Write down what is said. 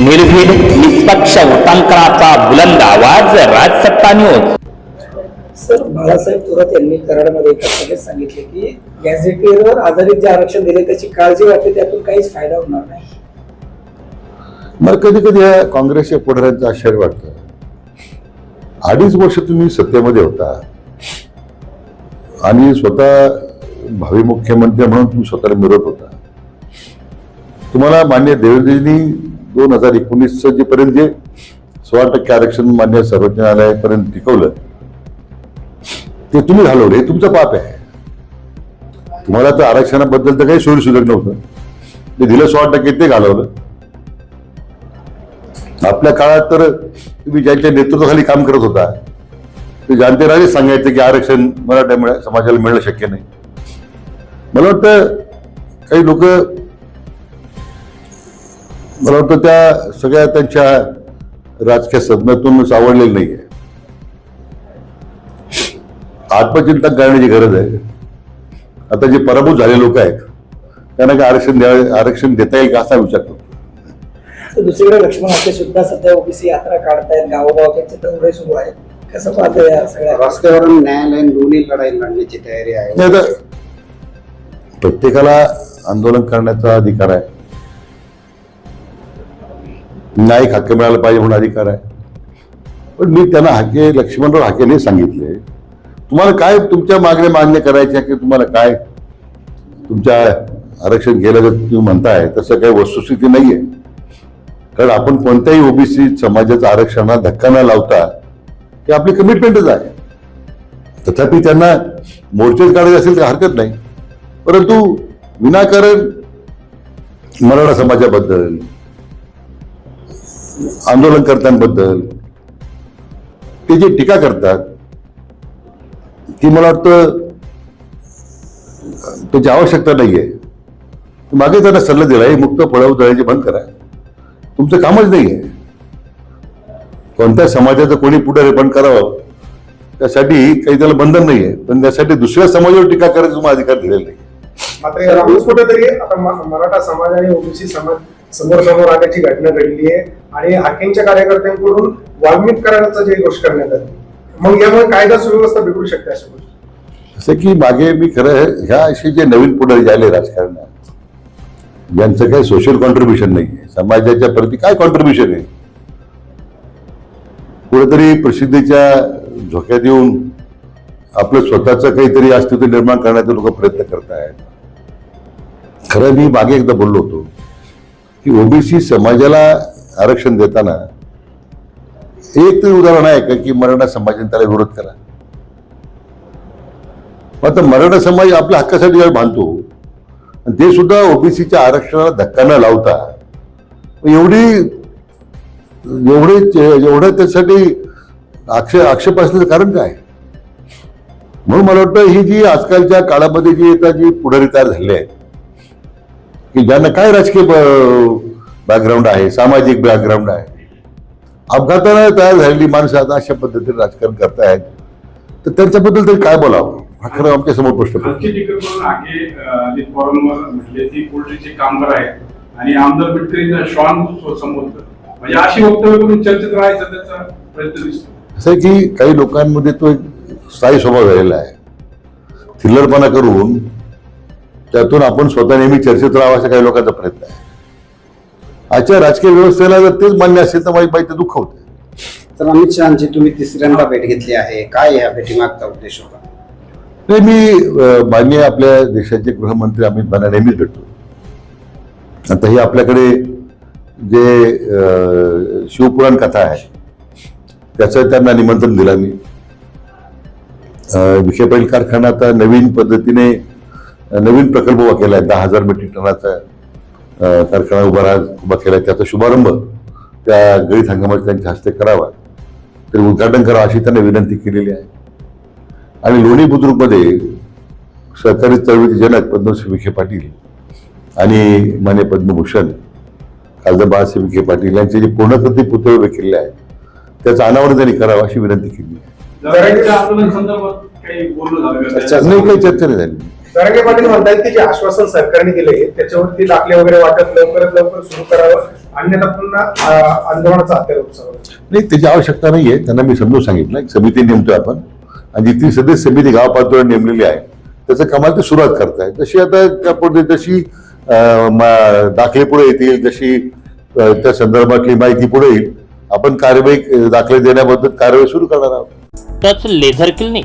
निर्भीड निष्पक्ष उटांकनाचा बुलंद आवाज राजसत्ता न्यूज सर बाळासाहेब थोरात यांनी कराडमध्ये एका सभेत सांगितले की गॅझेटेवर आधारित जे आरक्षण दिले त्याची काळजी वाटते त्यातून काहीच फायदा होणार नाही. मला कधी कधी या काँग्रेसच्या पुढाऱ्यांचं आश्चर्य वाटतं. अडीच वर्ष तुम्ही सत्तेमध्ये होता. आणि स्वतः भावी मुख्यमंत्री म्हणून तुम्ही स्वतःला मिळवत होता. तुम्हाला मान्य देवेंद्रजींनी दोन हजार एकोणीसचं जे पर्यंत जे सोळा टक्के आरक्षण मान्य सर्वोच्च न्यायालयापर्यंत टिकवलं ते तुम्ही घालवले हे तुमचं पाप आहे. तुम्हाला तर आरक्षणाबद्दल तर काही सोयी सुधक नव्हतं. ते दिलं सोळा टक्के ते घालवलं. आपल्या काळात तर तुम्ही ज्यांच्या नेतृत्वाखाली काम करत होता ते जाणते सांगायचं की आरक्षण मराठा समाजाला मिळणं शक्य नाही. मला वाटतं काही लोक मला वाटतं त्या सगळ्या त्यांच्या राजकीय सदम्यातून सावडलेलं नाहीये. आत्मचिंतन करण्याची गरज आहे. आता जे पराभूत झाले लोक आहेत त्यांना काय आरक्षण द्या आरक्षण देता येईल का असा विचार करतो. दुसरीकडे लक्ष्मण आपले सुद्धा सध्या ओबीसी यात्रा काढतायत गावोगाव त्यांचे दौरे सुरू आहेत. कसं पाहतं या सगळ्या? रस्त्यावरून न्यायालयीन दोन्ही लढाई लढण्याची तयारी आहे. नाही तर प्रत्येकाला आंदोलन करण्याचा अधिकार आहे. न्यायिक हक्क मिळायला पाहिजे म्हणून अधिकार आहे. पण मी त्यांना हाके लक्ष्मणराव हाकेने सांगितले तुम्हाला काय तुमच्या मागण्या मान्य करायच्या की तुम्हाला काय? तुमच्या आरक्षण गेलं तर तुम्ही म्हणताय तसं काही वस्तुस्थिती नाही आहे कारण आपण कोणत्याही ओबीसी समाजाचं आरक्षणाला धक्का न लावता ते आपली कमिटमेंटच आहे. तथापि त्यांना मोर्चेच काढायचे असेल तर हरकत नाही. परंतु विनाकारण मराठा समाजाबद्दल आंदोलनकर्त्यांबद्दल ते जी टीका करतात ती मला वाटतं त्याची आवश्यकता नाही आहे मागे त्यांना सल्ला दिला हे मुक्त फळव दळायचे बंद करा. तुमचं कामच नाही आहे कोणत्या समाजाचं कोणी पुढे बंद करावं त्यासाठी काही त्याला बंधन नाहीये. पण त्यासाठी दुसऱ्या समाजावर टीका करायचा तुम्हाला अधिकार दिलेला नाही. मात्र कुठेतरी आता मराठा समाज आणि ओबीसी समाज समोर समोर आल्याची घटना घडली आहे आणि हाकेंच्या कार्यकर्त्यांकडून वाल्मिक करण्याचा जे गोष्ट करण्यात आली मग यामुळे कायदा सुव्यवस्था बिघडू शकते अशा गोष्टी. जसं की मागे मी खरं ह्या अशी जे नवीन पुढे झाले राजकारणात यांचं काही सोशल कॉन्ट्रीब्युशन नाही आहे. समाजाच्या प्रती काय कॉन्ट्रीब्युशन आहे? कुठेतरी प्रसिद्धीच्या झोक्यात येऊन आपलं स्वतःचं काहीतरी अस्तित्व निर्माण करण्याचा लोक प्रयत्न करत आहेत खरं मी मागे एकदा बोललो होतो की ओबीसी समाजाला आरक्षण देताना एक तरी उदाहरण आहे का की मराठा समाजाने त्याला विरोध केला आता मराठा समाज आपल्या हक्कासाठी जेव्हा बांधतो ते सुद्धा ओबीसीच्या आरक्षणाला धक्का न लावता एवढी एवढे एवढं त्यासाठी आक्षे आक्षेप असण्याचं कारण काय? म्हणून मला वाटतं ही जी आजकालच्या काळामध्ये जी आता जी पुढारी तयार झाले आहेत की ज्यांना काय राजकीय बॅकग्राऊंड आहे सामाजिक बॅकग्राऊंड आहे. अपघातानं तयार झालेली माणसं आता अशा पद्धतीने राजकारण करतायत. तर त्यांच्याबद्दल तरी काय बोलावं? हा खरं आमच्यासमोर प्रश्न पोल्ट्रीचे कामगार आहेत आणि आमदार संबोधलं म्हणजे अशी वक्तव्य करून चर्चेत राहायचा त्याचा प्रयत्न दिसतो. असं आहे की काही लोकांमध्ये तो एक स्थायी स्वभाव झालेला आहे. थिल्लरपणा करून त्यातून आपण स्वतः नेहमी चर्चेत राहावं असा काही लोकांचा प्रयत्न आहे. आजच्या राजकीय व्यवस्थेला जर तेच मान्य असेल तर माझी बाई ते दुःख होते तर अमित शहाची तुम्ही तिसऱ्यांदा भेट घेतली आहे. काय या भेटीमागचा उद्देश होता? नाही मी अं, माननीय आपल्या देशाचे गृहमंत्री अमित भाना नेहमीच भेटतो. आता ही आपल्याकडे जे शिवपुराण कथा आहे त्याचं त्यांना निमंत्रण दिलं मी. विखे पाटील कारखाना आता नवीन पद्धतीने नवीन प्रकल्प उभा केला आहे दहा हजार मेट्रिक टनाचा कारखाना उभा राहा उभा केला आहे त्याचा शुभारंभ त्या गळीत हंगामात त्यांच्या हस्ते करावा. तरी उद्घाटन करावं अशी त्यांना विनंती केलेली आहे. आणि लोणी बुद्रुकमध्ये सहकारी चळवळीचे जनक पद्मश्री विखे पाटील आणि मान्य पद्मभूषण खासदार बाळासाहेब विखे पाटील यांचे जे पूर्णकृती पुतळे उभे केलेले आहेत त्याचं अनावरण त्यांनी करावं अशी विनंती केली आहे. काही चर्चा नाही झाली. दरंगे पाटील म्हणतायत की जे आश्वासन सरकारने दिले त्याच्यावरती दाखले वगैरे वाटप लवकरात लवकर सुरू करावं अन्यथा पुन्हा आंदोलनाचा नाही त्याची आवश्यकता नाहीये. त्यांना मी समजून सांगितलं. एक समिती नेमतोय आपण. आणि जी ती सदस्य समिती गाव पातळीवर नेमलेली आहे. त्याचं कामाला ते सुरुवात करताय जशी आता त्या पुढे जशी दाखले पुढे येतील जशी त्या संदर्भातली माहिती पुढे येईल आपण कार्यवाही अं, दाखले देण्याबद्दल कारवाई सुरू करणार आहोत. Touch laser clinic